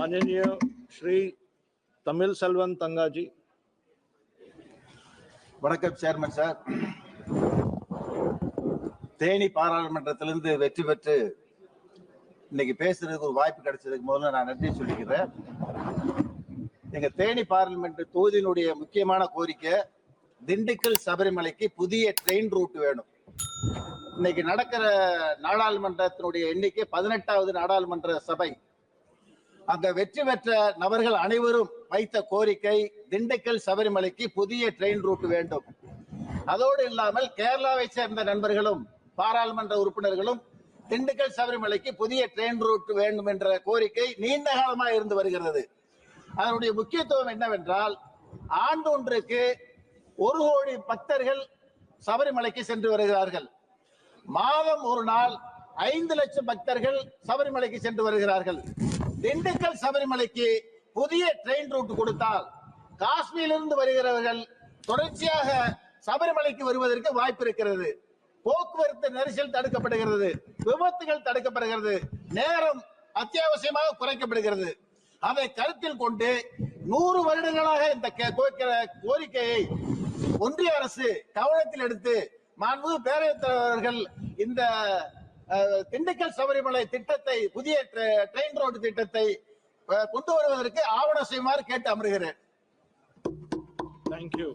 माननीय श्री तमिल सेल्वन तंगा जी வணக்கம் chairman sir Theni பாராளுமன்றத்திலிருந்து வெற்றி பெற்று இன்னைக்கு பேசுறதுக்கு ஒரு வாய்ப்பு கிடைச்சதுக்கு முதல்ல நான் நன்றி சொல்லிக்கிறேன் எங்க தேனி பார்லிமெண்ட் தொகுதியினுடைய முக்கியமான கோரிக்கை திண்டுக்கல் சபரிமலைக்கு புதிய ட்ரெயின் ரூட் வேணும் இன்னைக்கு நடக்கிற நாடாளுமன்றத்தினுடைய எண்ணிக்கை பதினெட்டாவது நாடாளுமன்ற சபை அந்த வெற்றி பெற்ற நபர்கள் அனைவரும் வைத்த கோரிக்கை திண்டுக்கல் சபரிமலைக்கு புதிய ட்ரெயின் ரூட் வேண்டும். அதோடு இல்லாமல் கேரளாவை சேர்ந்த நண்பர்களும் பாராளுமன்ற உறுப்பினர்களும் திண்டுக்கல் சபரிமலைக்கு புதிய ட்ரெயின் ரூட் வேண்டும் என்ற கோரிக்கை நீண்ட காலமாக இருந்து வருகிறது. அதனுடைய முக்கியத்துவம் என்னவென்றால் ஆண்டொன்றுக்கு ஒரு கோடி பக்தர்கள் சபரிமலைக்கு சென்று வருகிறார்கள். மாதம் ஒரு நாள் ஐந்து லட்சம் பக்தர்கள் சபரிமலைக்கு சென்று வருகிறார்கள். திண்டுக்கல் சபரிமலைக்கு புதிய ட்ரெயின் ரூட் கொடுத்தால் காஷ்மீரிலிருந்து வருகிறவர்கள் தொடர்ச்சியாக சபரிமலைக்கு வருவதற்கு வாய்ப்பு இருக்கிறது. போக்குவரத்து நெரிசல் தடுக்கப்படுகிறது. விபத்துகள் தடுக்கப்படுகிறது. நேரம் அத்தியாவசியமாக குறைக்கப்படுகிறது. அதை கருத்தில் கொண்டு நூறு வருடங்களாக இந்த கோரிக்கையை ஒன்றிய அரசு கவனத்தில் எடுத்து மாண்பு பேரவைத் தலைவர்கள் இந்த திண்டுக்கல் சபரிமலை திட்டத்தை புதிய ட்ரெயின் ரோடு திட்டத்தை கொண்டு வருவதற்கு ஆவண செய்யுமாறு கேட்டு அமர்கிறேன். தேங்க்யூ